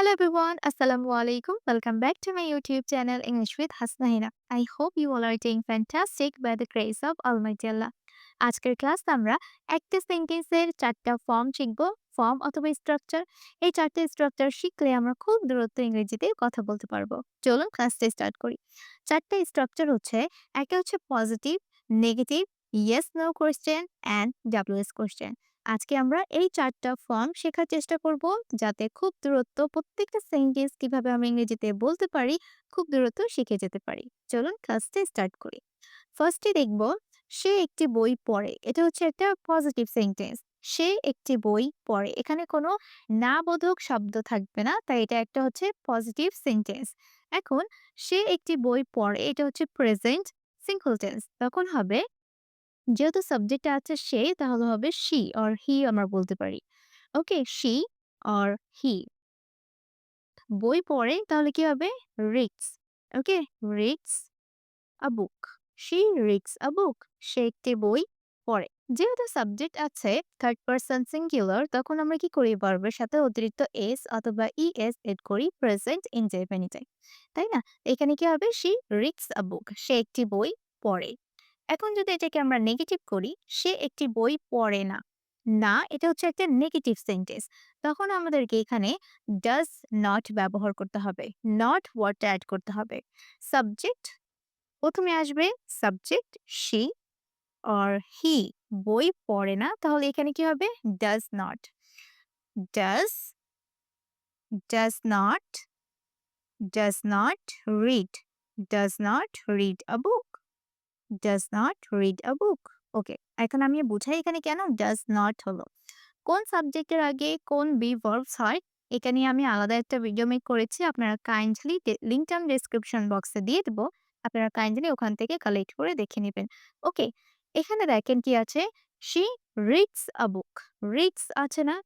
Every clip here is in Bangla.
Hello everyone, Assalamu alaikum. Welcome back to my YouTube channel English with Hasna Hina. I hope you all are doing fantastic by the grace of Almighty Allah. আজকের ক্লাস আমরা একটা সেন্টেন্সের চারটা ফর্ম শিখব ফর্ম অথবা স্ট্রাকচার এই চারটে স্ট্রাকচার শিখলে আমরা খুব দ্রুত ইংরেজিতে কথা বলতে পারব চলুন ক্লাসটা স্টার্ট করি চারটা স্ট্রাকচার হচ্ছে একটা হচ্ছে positive negative yes no question and WS question আজকে আমরা এই চারটা ফর্ম শেখার চেষ্টা করব, যাতে খুব দ্রুত প্রত্যেকটা সেন্টেন্স কীভাবে আমরা ইংরেজিতে বলতে পারি, খুব দ্রুত শিখে যেতে পারি। চলুন ক্লাসটা স্টার্ট করি। ফার্স্টে দেখব, সে একটি বই পড়ে, এটা হচ্ছে একটা পজিটিভ সেন্টেন্স সে একটি বই পড়ে, এখানে কোনো না বোধক শব্দ থাকবে না, তাই এটা একটা হচ্ছে পজিটিভ সেন্টেন্স এখন সে একটি বই পড়ে, এটা হচ্ছে প্রেজেন্ট সিঙ্গল টেন্স তখন হবে যেহেতু সাবজেক্টটা আছে সে, তাহলে হবে শি অর হি আমরা বলতে পারি। ওকে শি অর হি বই পড়ে, তাহলে কি হবে? Reads okay reads a book she reads a book সে একটি বই পড়ে। যেহেতু সাবজেক্ট আছে থার্ড পার্সন সিঙ্গুলার তখন আমরা কি করি? ভার্বের সাথে অতিরিক্ত এস অথবা ই এস এড করি প্রেজেন্ট ইনডেফিনিটে তাই না? এখানে কি হবে? শি রিডস আ বুক সে একটি বই পড়ে। এখন যদি এটাকে আমরা নেগেটিভ করি, সে একটি বই পড়ে না। না, এটা হচ্ছে একটা নেগেটিভ সেন্টেন্স তখন আমাদেরকে এখানে ডাজ নট ব্যবহার করতে হবে নট ওয়ার্ডটা অ্যাড করতে হবে। সাবজেক্ট প্রথমে আসবে সাবজেক্ট শি অর হি বই পড়ে না, তাহলে এখানে কি হবে? Does not does does not does not read does not read a book does not read a book okay এখন আমি বুঝাই এখানে কেন ডাজ নট হলো। কোন সাবজেক্টের আগে কোন বি ভার্বস হয় এখানে আমি আলাদা একটা ভিডিও মেক করেছি। আপনারা কাইন্ডলি লিঙ্কটা আমি ডেসক্রিপশন বক্সে দিয়ে দেবো। আপনারা কাইন্ডলি ওখান থেকে কালেক্ট করে দেখে নেবেন। ওকে এখানে দেখেন কি আছে? She reads a book reads আছে না?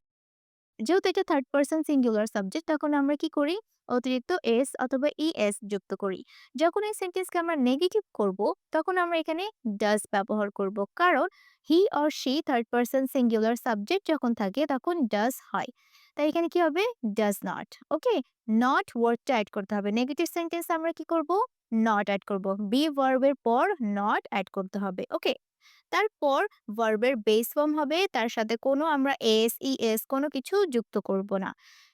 যেহেতু এটা থার্ড পার্সন সিঙ্গুলার সাবজেক্ট তখন আমরা কি করি? অতিরিক্ত এস অথবা ই এস যুক্ত করি। যখন এই সেন্টেন্সকে আমরা নেগেটিভ করব, তখন আমরা এখানে ডাজ ব্যবহার করব। কারণ he or she third person singular subject যখন থাকে, তখন ডাজ হয়। তাই এখানে কি হবে? ডাজ নট ওকে নট ওয়ার্ডটা অ্যাড করতে হবে। নেগেটিভ সেন্টেন্স আমরা কি করব? নট অ্যাড করব। বি ভার্বের পর নট অ্যাড করতে হবে। ওকে তারপর ভার্বের বেস ফর্ম হবে, তার সাথে কোনো আমরা এস ই এস কোনো কিছু যুক্ত করব না।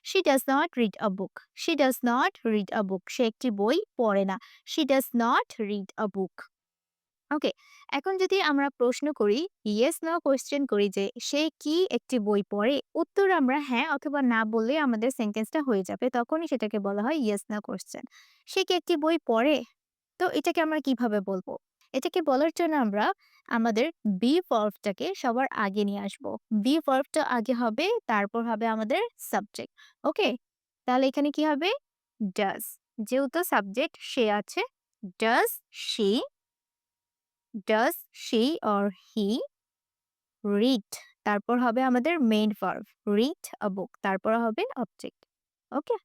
She does not read a book she does not read a book সে একটি বই পড়ে না। She does not read a book okay এখন যদি আমরা প্রশ্ন করি ইয়েস না কোয়েশ্চেন করি যে সে কি একটি বই পড়ে, উত্তর আমরা হ্যাঁ অথবা না বললে আমাদের সেন্টেন্সটা হয়ে যাবে, তখনই সেটাকে বলা হয় ইয়েস না কোয়েশ্চেন সে কি একটি বই পড়ে? তো এটাকে আমরা কীভাবে বলব? এটাকে বলার জন্য আমরা আমাদের বি ভার্বটাকে সবার আগে নিয়ে আসব। বি ভার্বটা আগে হবে, তারপর হবে আমাদের সাবজেক্ট ওকে তাহলে এখানে কি হবে? ডাজ যেহেতু সাবজেক্ট সে আছে does she does she or he read তারপর হবে আমাদের main verb read a book তারপর হবে object okay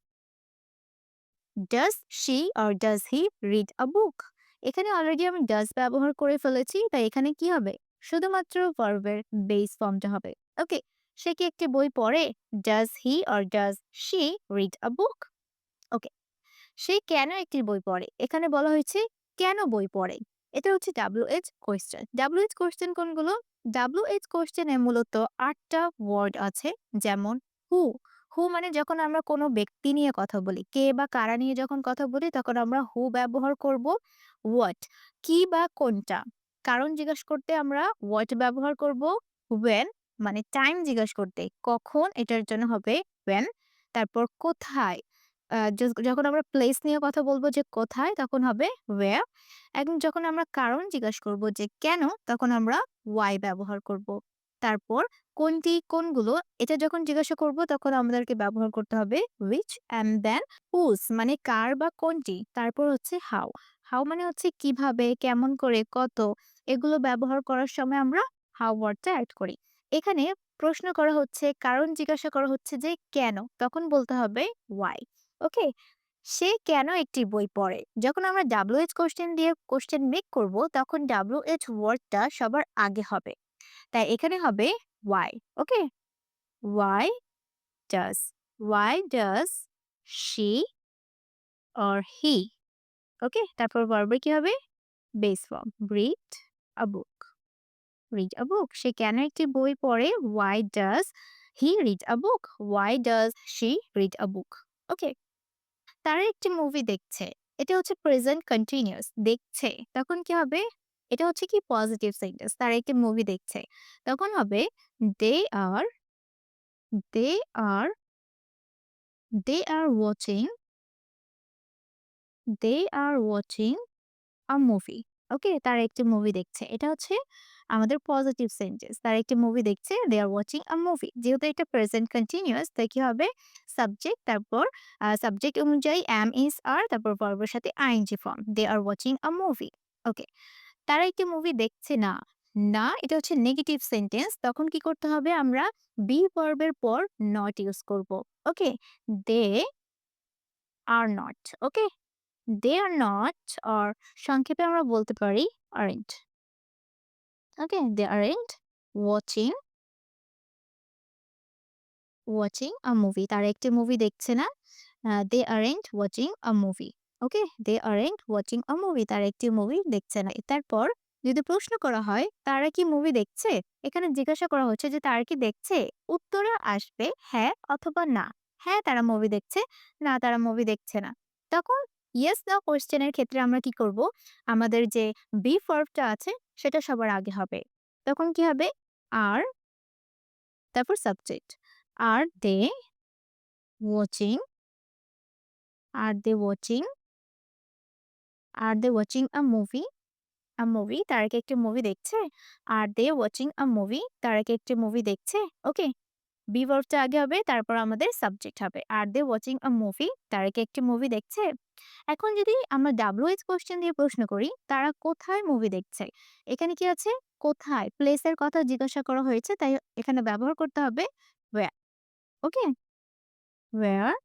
does she or does he read a book এখানে অলরেডি আমি ডাজ ব্যবহার করে ফেলেছি, তাই এখানে কি হবে? শুধুমাত্র ভার্বের বেস ফর্মটা হবে। ওকে সে কি একটি বই পড়ে? Does he or does she read a book okay সে কেন একটি বই পড়ে? এখানে বলা হয়েছে, কেন বই পড়ে? এটা হচ্ছে W H question W H question কোনগুলো? ডাব্লিউ এইচ কোয়েশ্চেনে মূলত আটটা ওয়ার্ড আছে, যেমন হু হু মানে যখন আমরা কোনো ব্যক্তি নিয়ে কথা বলি, কে বা কারা নিয়ে যখন কথা বলি, তখন আমরা হু ব্যবহার করব হোয়াট কি বা কোনটা? কারণ জিজ্ঞেস করতে আমরা হোয়াট ব্যবহার করব ওয়েন মানে টাইম জিজ্ঞেস করতে, কখন, এটার জন্য হবে ওয়েন তারপর কোথায়? যখন আমরা প্লেস নিয়ে কথা বলব যে কোথায়, তখন হবে ওয়ের এখন যখন আমরা কারণ জিজ্ঞাসা করব যে কেন, তখন আমরা ওয়াই ব্যবহার করব। তারপর কোনটি কোনগুলো? এটা যখন জিজ্ঞাসা করব, তখন আমাদেরকে ব্যবহার করতে হবে উইচ অ্যান্ড দেন হুজ মানে কার বা কোনটি? তারপর হচ্ছে হাউ হাউ মানে হচ্ছে কীভাবে, কেমন করে, কত? এগুলো ব্যবহার করার সময় আমরা হাউ ওয়ার্ডটা অ্যাড করি। এখানে প্রশ্ন করা হচ্ছে, কারণ জিজ্ঞাসা করা হচ্ছে যে কেন? তখন বলতে হবে ওয়াই ওকে সে কেন একটি বই পড়ে? যখন আমরা ডাব্লিউ এইচ কোশ্চেন দিয়ে কোশ্চেন মেক করব, তখন ডাব্লিউ এইচ ওয়ার্ডটা সবার আগে হবে। তাই এখানে হবে why okay why does why does she or he okay তারপর ভার্বের কি হবে? Base form read a book. Read a book. সে কেন একটি বই পড়ে? Why does he read a book? Why does she read a book? ওকে তারা একটি মুভি দেখছে। এটা হচ্ছে প্রেজেন্ট কন্টিনিউয়াস দেখছে। তখন কি হবে? এটা হচ্ছে কি পজিটিভ সেন্টেন্স তারা একটি মুভি দেখছে। তখন হবে they are they are they are watching they are watching a movie okay তারা একটি মুভি দেখছে। এটা হচ্ছে আমাদের পজিটিভ সেন্টেন্স তারা একটি মুভি দেখছে দে আর ওয়াচিং আ মুভি যেহেতু এটা প্রেজেন্ট কন্টিনিউয়াস তাই কি হবে? সাবজেক্ট তারপর সাবজেক্ট অনুযায়ী এম ইজ আর তারপর ভার্বের সাথে ING form they are watching a movie okay তারা একটি মুভি দেখছে না। না, এটা হচ্ছে নেগেটিভ সেন্টেন্স তখন কি করতে হবে? আমরা বি ভার্বের পর নট ইউজ করব। Okay they are not okay they are not or সংক্ষেপে আমরা বলতে পারি aren't okay they aren't watching watching a movie তারা একটি মুভি দেখছে না। They aren't watching a movie okay? They aren't watching a movie তারা একটি মুভি দেখছে না। তারপর যদি প্রশ্ন করা হয়, তারা কি মুভি দেখছে? এখানে জিজ্ঞাসা করা হচ্ছে যে, তারা কি দেখছে? উত্তরে আসবে হ্যাঁ অথবা না। হ্যাঁ তারা মুভি দেখছে, না, তারা মুভি দেখছে না। তখন ইয়েস না কোয়েশ্চেনের ক্ষেত্রে আমরা কি করব? আমাদের যে বি ফর্মটা আছে, সেটা সবার আগে হবে। তখন কি হবে? আর তারপর subject are they watching are they watching are they watching a movie a movie তারা কি একটি মুভি দেখছে, আর দে ওয়াচিং আ মুভি তারা কি একটি মুভি দেখছে ওকে বি ভার্বটা আগে হবে, তারপর আমাদের সাবজেক্ট হবে, আর দে ওয়াচিং আ মুভি তারা কি একটি মুভি দেখছে। এখন যদি আমরা ডাব্লিউএইচ কোশ্চেন দিয়ে প্রশ্ন করি, তারা কোথায় মুভি দেখছে? এখানে কি আছে? কোথায়? প্লেসের কথা জিজ্ঞাসা করা হয়েছে, তাই এখানে ব্যবহার করতে হবে okay where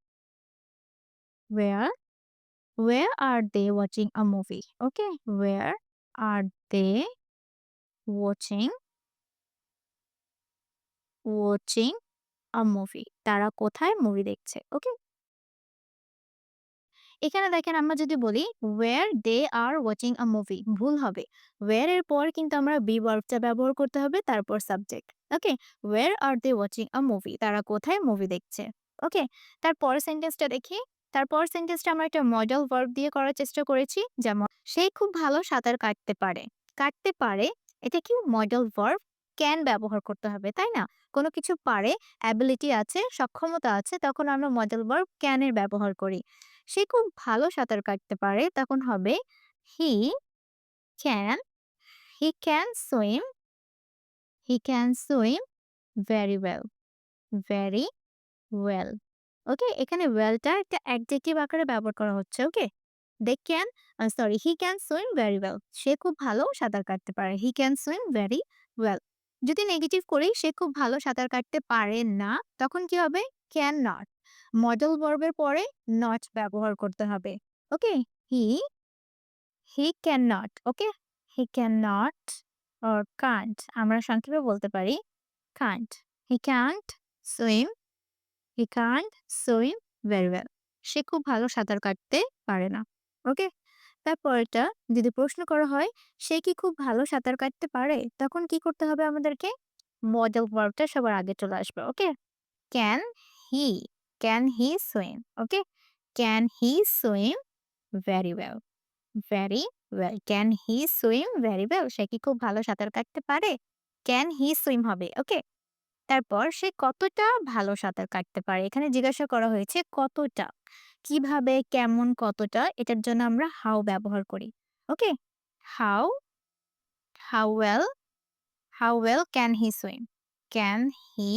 where where are they watching a movie okay where are they watching watching a movie তারা কোথায় মুভি দেখছে? ওকে এখানে দেখেন আমরা যদি বলি where they are watching a movie ভুল হবে। ওয়ার এর পর কিন্তু আমরা বি ভার্বটা ব্যবহার করতে হবে, তারপর subject okay where are they watching a movie তারা কোথায় মুভি দেখছে? ওকে তারপর সেন্টেন্সটা দেখি। তারপর সেন্টেন্সটা আমরা একটা মডেল ভার্ব দিয়ে করার চেষ্টা করেছি, যেমন সে খুব ভালো সাঁতার কাটতে পারে। কাটতে পারে, এটা কি মডেল ভার্ব ক্যান ব্যবহার করতে হবে, তাই না? কোনো কিছু পারে অ্যাবিলিটি আছে, সক্ষমতা আছে, তখন আমরা মডেল ভার্ব ক্যানের ব্যবহার করি। সে খুব ভালো সাঁতার কাটতে পারে, তখন হবে he can he can swim he can swim very well very well okay? এখানে ওয়েলটা একটা অ্যাডজেক্টিভ আকারে ব্যবহার করা হচ্ছে, okay? They can sorry he can swim very well সে খুব ভালো সাঁতার কাটতে পারে। He can swim very well যদি নেগেটিভ করি সে খুব ভালো সাঁতার কাটতে পারে না, তখন কি হবে? ক্যান নট মডেল ভার্বের পরে নট ব্যবহার করতে হবে, okay? He he can not okay? He can not or can't আমরা সংক্ষেপে বলতে পারি can't he can't swim he can't swim very well সে খুব ভালো সাঁতার কাটতে পারে না। ওকে তারপরটা যদি প্রশ্ন করা হয়, সে কি খুব ভালো সাঁতার কাটতে পারে? তখন কি করতে হবে আমাদেরকে? মডেল ভার্বটা সবার আগে চলে আসবে। Okay can he can he swim okay can he swim very well very well can he swim very well সে কি খুব ভালো সাঁতার কাটতে পারে? ক্যান হি সুইম হবে? ওকে তারপর সে কতটা ভালো সাঁতার কাটতে পারে? এখানে জিজ্ঞাসা করা হয়েছে কতটা? কীভাবে? কেমন? কতটা? এটার জন্য আমরা হাউ ব্যবহার করি। Okay? How how well how well can he swim can he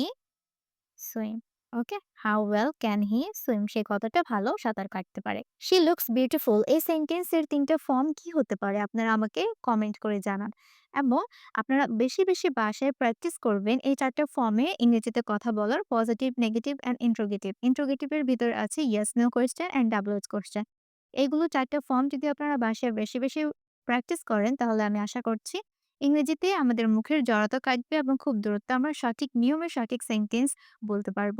swim okay? How well can he swim সে কতটা ভালো সাঁতার কাটতে পারে? শি লুকস বিউটিফুল এই সেন্টেন্সের তিনটা ফর্ম কি হতে পারে? আপনারা আমাকে কমেন্ট করে জানান। এবং আপনারা বেশি বেশি বাসায় প্র্যাকটিস করবেন এই চারটা ফর্মে ইংরেজিতে কথা বলার পজিটিভ নেগেটিভ অ্যান্ড ইন্ট্রোগেটিভ ইন্ট্রোগেটিভের ভিতরে আছে yes no question and WS question এইগুলো চারটা ফর্ম যদি আপনারা বাসায় বেশি বেশি প্র্যাকটিস করেন, তাহলে আমি আশা করছি ইংরেজিতে আমাদের মুখের জড়তা কাটবে এবং খুব দ্রুত আমরা সঠিক, নিয়মে সঠিক সেন্টেন্স বলতে পারব।